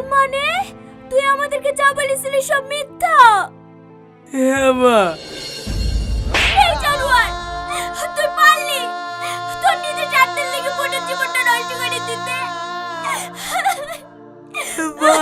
তার মানে? তুই আমাদেরকে যা বলেছিলি সব মিথ্যা। হ্যাঁ মা। এই জানোয়ার তুই পারলি? তোর নিজের স্বার্থের লেগে বোনের জীবনটা নষ্ট করে দিতে। মা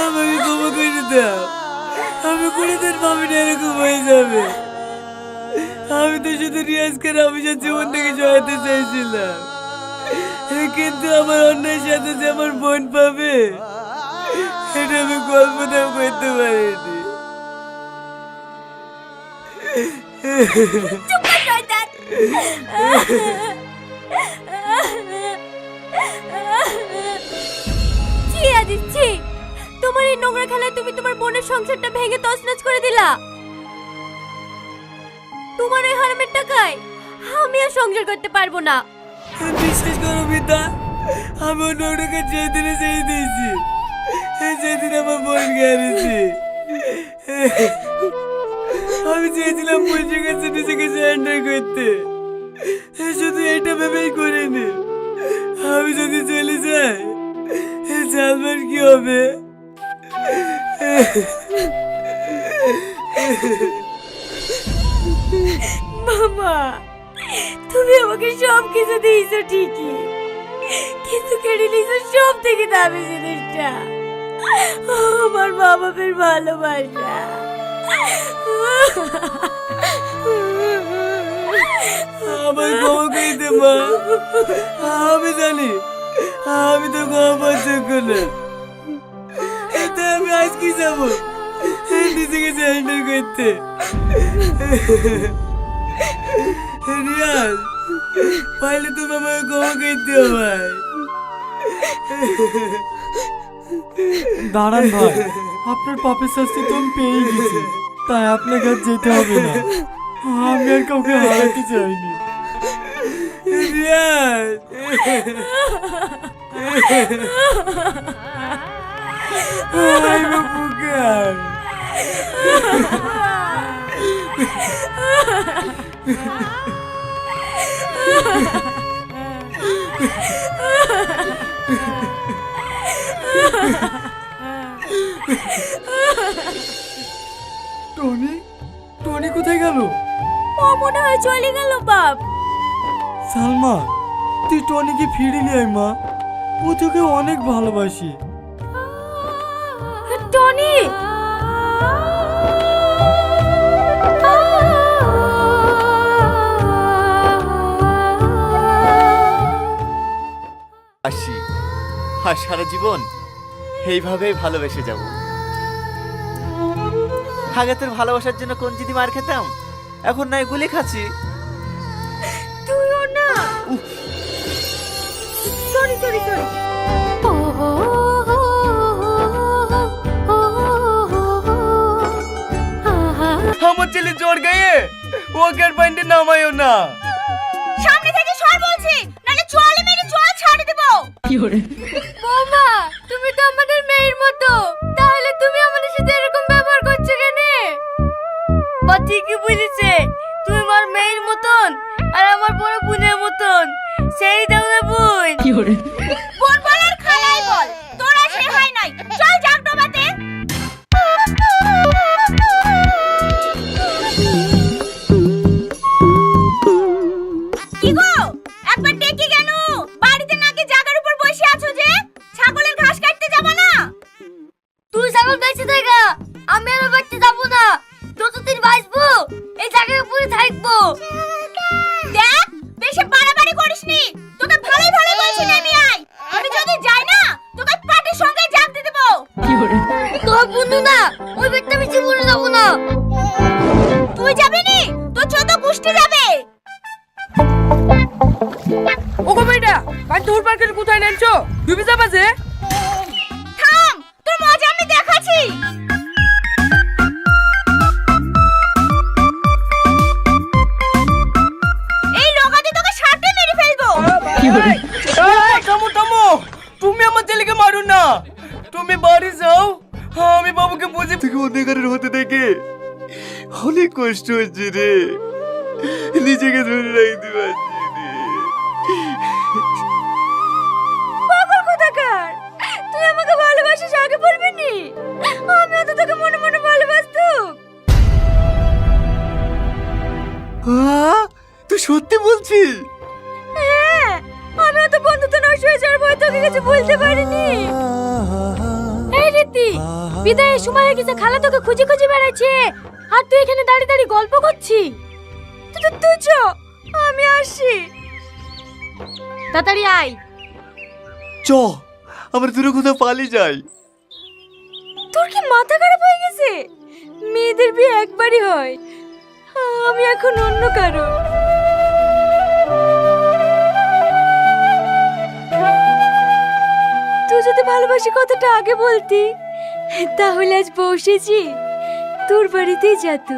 আমাকে ক্ষমা করে দাও। আমি কোনোদিন এরকম হয়ে যাবে। আমি তো শুধু রিয়াজকে রামিজার জীবন থেকে সহায়তা চাইছিলাম। কিন্তু আমার অন্যের সাথে যে আমার বোন পাবে, এটা আমি কল্পনাও করতে পারিনি। চুপ কর, শয়তান। ছি আজিজ ছি। তোমার এই নোংরা খেলায় তুমি তোমার বোনের সংসারটা ভেঙে তছনছ করে দিলা। তোমার এই হারামের টাকায় আমি আর সংসার করতে পারব না। বিশ্বাস করো মিতা আমি অন্য ওটাকে যেদিনে চেয়ে দিয়েছি সেদিন আমার বোন গেছে আমি চেয়েছিলাম পয়সা কাছে নিজেকে সারেন্ডার করতে। শুধু এটা ভেবেই করিনি। আমি যদি চলে যাই সালমান কি হবে? মামা! তুমি আমাকে সব কিছু দিয়েছ ঠিকই। কিন্তু কেড়ে নিয়েছো সব থেকে দামি জিনিসটা। আমার মা বাবার ভালোবাসা। আমার ক্ষমা করে মা। আমি জানি, আমি তো ক্ষমা পাচ্ছি না। এতে আমি আজ কি যাব? নিজেকে সারেন্ডার করতে। রিয়াজ পারলে তুমি আমাকে ক্ষমা করে দিও ভাই। দাঁড়ান ভাই আপনার পাপের শাস্তি তো আমি পেয়ে গেছি তাই আপনাকে আর যেতে হবে না। আমি আর কাউকে হারাতে চাইনি। রিয়াজ আই বুকার টনি টনি কোথায় গেল? ও মনে হয় চলে গেল বাপ। সালমা তুই টনিকে ফিরে নিয়ে আয় মা। ও তোকে অনেক ভালোবাসি। আর সারা জীবন এইভাবেই ভালোবেসে যাব। আগে তোর ভালোবাসার জন্য কোন যদি মার খেতাম? এখন নয় গুলি খাচ্ছি। তুইও না। সরি সরি সরি আমার ছেলে জ্বর গায়ে ওকে আর পয়েন্টে নামায়ও না। সামনে থেকে সর বলছি নালে চলে মেরে জল ছাড়ে দেব। বৌমা উপরে থাকব দেখ বেশি বাড়াবাড়ি করিসনি তোকে ভালো ভালো বলছি নেমে আয় আমি যদি যাই না তোকে পাটির সঙ্গে জাগ দিয়ে দেবো। তোর বন্ধু না ওই বেটটা আমি জীবনে যাব না। তুই যাবি নি? তোর ছোট যাবে। ওগো মেয়েটা বাড়ি দূর পার্কের কোথায় নেনছো ডুবে যাবা যে থামো থামো তুমি আমার ছেলেকে মারো না। তুমি বাড়ি যাও। হ্যাঁ, আমি বাবুকে বুঝে থেকে অধিকারের হতে দেখে হলে কষ্ট হচ্ছে রে। নিজেকে ধরে রাখতে পারছি পাগল কোথাকার? তুই আমাকে ভালোবাসিস আগে বলবি নি? আমি তো তোকে মনে মনে ভালোবাসতুম। তুই সত্যি বলছিস? বন্ধুত্ব হয়ে যাওয়ার ভয় তোকে কিছু বলতে পারিনি। এই রীতি বিদায়ের সময় হয়ে গেছে খালা তোকে খুঁজে খুঁজে বেড়াচ্ছে। আর তুই এখানে দাঁড়িয়ে দাঁড়িয়ে গল্প করছি তুই তুই চ আমি আসি তাড়াতাড়ি আয়। চ আমরা দূরে কোথাও পালিয়ে যাই। তোর কি মাথা খারাপ হয়ে গেছে? মেয়েদের বিয়ে একবারই হয়। আমি এখন অন্য কারও। ভালোবাসি কথাটা আগে বলতি। তাহলে আজ বসেছি। তোর বাড়িতেই যেত